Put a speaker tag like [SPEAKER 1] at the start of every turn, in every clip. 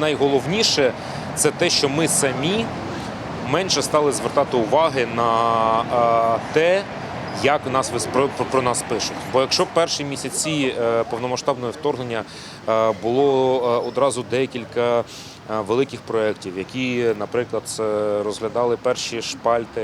[SPEAKER 1] Найголовніше це те, що ми самі менше стали звертати уваги на е, те, як у нас про, про, нас пишуть. Бо якщо перші місяці е, повномасштабного вторгнення е, було е, одразу декілька великих проєктів, які, наприклад, розглядали перші шпальти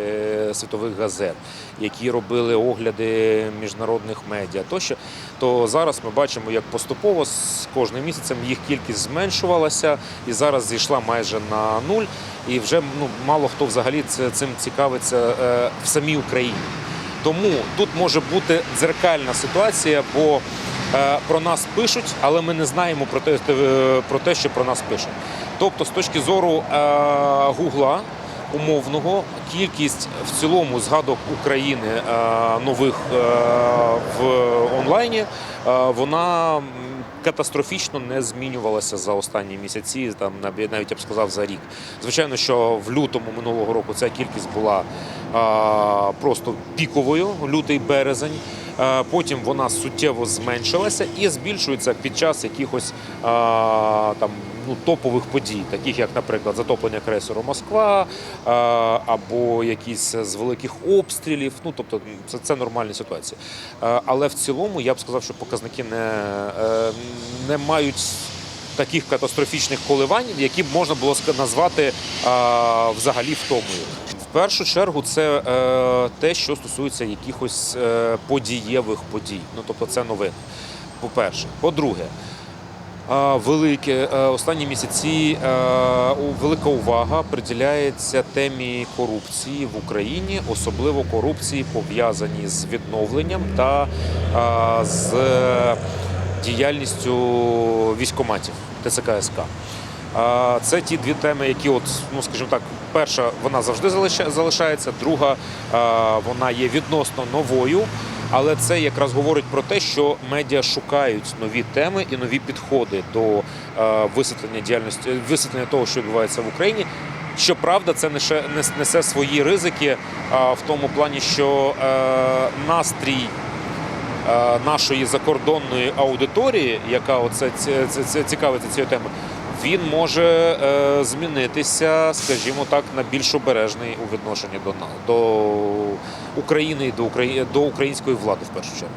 [SPEAKER 1] світових газет, які робили огляди міжнародних медіа тощо, то зараз ми бачимо, як поступово з кожним місяцем їх кількість зменшувалася і зараз зійшла майже на нуль. І вже ну мало хто взагалі цим цікавиться в самій Україні. Тому тут може бути дзеркальна ситуація, бо е, про нас пишуть, але ми не знаємо про те, е, про те, що про нас пишуть. Тобто, з точки зору е, Гугла умовного, кількість в цілому згадок України е, нових е, в онлайні, е, вона катастрофічно не змінювалася за останні місяці, там навіть я б сказав за рік. Звичайно, що в лютому минулого року ця кількість була просто піковою, лютий березень. Потім вона суттєво зменшилася і збільшується під час якихось а, там ну топових подій, таких як, наприклад, затоплення крейсеру Москва а, або якісь з великих обстрілів. Ну тобто, це, це нормальні ситуації. Е, Але в цілому я б сказав, що показники не, е, не мають таких катастрофічних коливань, які б можна було назвати а, взагалі втомою. В першу чергу це е, те, що стосується якихось е, подієвих подій. Ну тобто це новини. По-перше, по-друге, а, Велике останні місяці велика увага приділяється темі корупції в Україні, особливо корупції пов'язані з відновленням та з діяльністю військоматів ТЦК СК. А, Це ті дві теми, які, от, ну скажімо так, перша вона завжди залиша- залишається, друга вона є відносно новою. Але це якраз говорить про те, що медіа шукають нові теми і нові підходи до е, висвітлення діяльності, висвітлення того, що відбувається в Україні. Щоправда, це несе, несе свої ризики а, в тому плані, що е, настрій е, нашої закордонної аудиторії, яка оце ці- ці- ці- цікавиться цією темою, він може е, змінитися, скажімо так, на більш обережний у відношенні до, до України і до, Украї- до української влади в першу чергу.